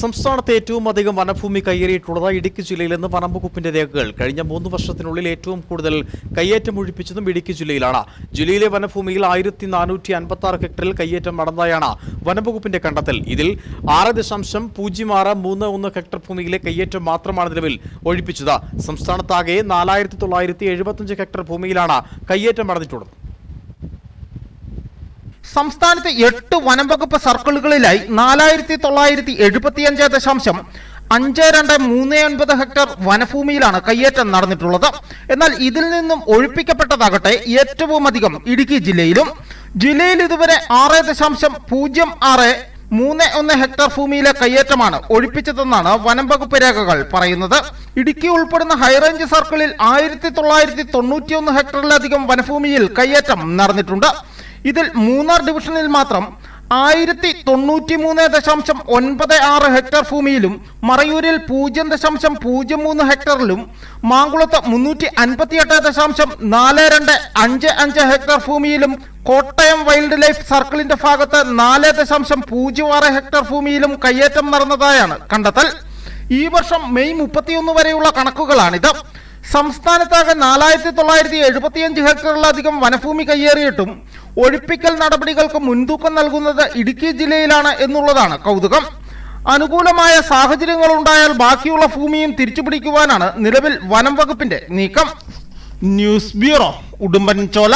സംസ്ഥാനത്ത് ഏറ്റവും അധികം വനഭൂമി കയ്യേറിയിട്ടുള്ളത് ഇടുക്കി ജില്ലയിൽ നിന്ന് വനം വകുപ്പിന്റെ രേഖകൾ. കഴിഞ്ഞ മൂന്ന് വർഷത്തിനുള്ളിൽ ഏറ്റവും കൂടുതൽ കയ്യേറ്റം ഒഴിപ്പിച്ചതും ഇടുക്കി ജില്ലയിലാണ്. ജില്ലയിലെ വനഭൂമിയിൽ ആയിരത്തി നാനൂറ്റി അൻപത്തി ആറ് ഹെക്ടറിൽ കയ്യേറ്റം നടന്നതായാണ് വനംവകുപ്പിന്റെ കണ്ടെത്തൽ. ഇതിൽ ആറ് ദശാംശം പൂജ്യം ആറ് മൂന്ന് ഒന്ന് ഹെക്ടർ ഭൂമിയിലെ കയ്യേറ്റം മാത്രമാണ് നിലവിൽ ഒഴിപ്പിച്ചത്. സംസ്ഥാനത്താകെ നാലായിരത്തി തൊള്ളായിരത്തി എഴുപത്തഞ്ച് ഹെക്ടർ ഭൂമിയിലാണ് കയ്യേറ്റം നടന്നിട്ടുള്ളത്. സംസ്ഥാനത്തെ എട്ട് വനം വകുപ്പ് സർക്കിളുകളിലായി നാലായിരത്തി തൊള്ളായിരത്തി എഴുപത്തിയഞ്ച് ദശാംശം അഞ്ച് രണ്ട് മൂന്ന് ഒൻപത് ഹെക്ടർ വനഭൂമിയിലാണ് കയ്യേറ്റം നടന്നിട്ടുള്ളത്. എന്നാൽ ഇതിൽ നിന്നും ഒഴിപ്പിക്കപ്പെട്ടതാകട്ടെ ഏറ്റവും അധികം ഇടുക്കി ജില്ലയിലും. ജില്ലയിൽ ഇതുവരെ ആറ് ദശാംശം പൂജ്യം ആറ് മൂന്ന് ഒന്ന് ഹെക്ടർ ഭൂമിയിലെ കയ്യേറ്റമാണ് ഒഴിപ്പിച്ചതെന്നാണ് വനം വകുപ്പ് രേഖകൾ പറയുന്നത്. ഇടുക്കി ഉൾപ്പെടുന്ന ഹൈറേഞ്ച് സർക്കിളിൽ ആയിരത്തി തൊള്ളായിരത്തി തൊണ്ണൂറ്റിയൊന്ന് ഹെക്ടറിലധികം വനഭൂമിയിൽ കയ്യേറ്റം നടന്നിട്ടുണ്ട്. ഇതിൽ മൂന്നാർ ഡിവിഷനിൽ മാത്രം ആയിരത്തി തൊണ്ണൂറ്റി മൂന്ന് ദശാംശം ഒൻപത് ആറ് ഹെക്ടർ ഭൂമിയിലും മറയൂരിൽ പൂജ്യം ദശാംശം പൂജ്യം മൂന്ന് ഹെക്ടറിലും മാങ്കുളത്ത് മുന്നൂറ്റി അൻപത്തിയെട്ട് ദശാംശം നാല് രണ്ട് അഞ്ച് അഞ്ച് ഹെക്ടർ ഭൂമിയിലും കോട്ടയം വൈൽഡ് ലൈഫ് സർക്കിളിന്റെ ഭാഗത്ത് നാല് ദശാംശം പൂജ്യം ആറ് ഹെക്ടർ ഭൂമിയിലും കയ്യേറ്റം നടന്നതായാണ് കണ്ടെത്തൽ. ഈ വർഷം മെയ് മുപ്പത്തിയൊന്ന് വരെയുള്ള കണക്കുകളാണിത്. സംസ്ഥാനത്താകെ നാലായിരത്തി തൊള്ളായിരത്തി എഴുപത്തിയഞ്ച് ഹെക്ടറിലധികം വനഭൂമി കയ്യേറിയിട്ടും ഒഴിപ്പിക്കൽ നടപടികൾക്ക് മുൻതൂക്കം നൽകുന്നത് ഇടുക്കി ജില്ലയിലാണ് എന്നുള്ളതാണ് കൗതുകം. അനുകൂലമായ സാഹചര്യങ്ങൾ ഉണ്ടായാൽ ബാക്കിയുള്ള ഭൂമിയും തിരിച്ചുപിടിക്കുവാനാണ് നിലവിൽ വനം വകുപ്പിന്റെ നീക്കം. News bureau Udumbanchola.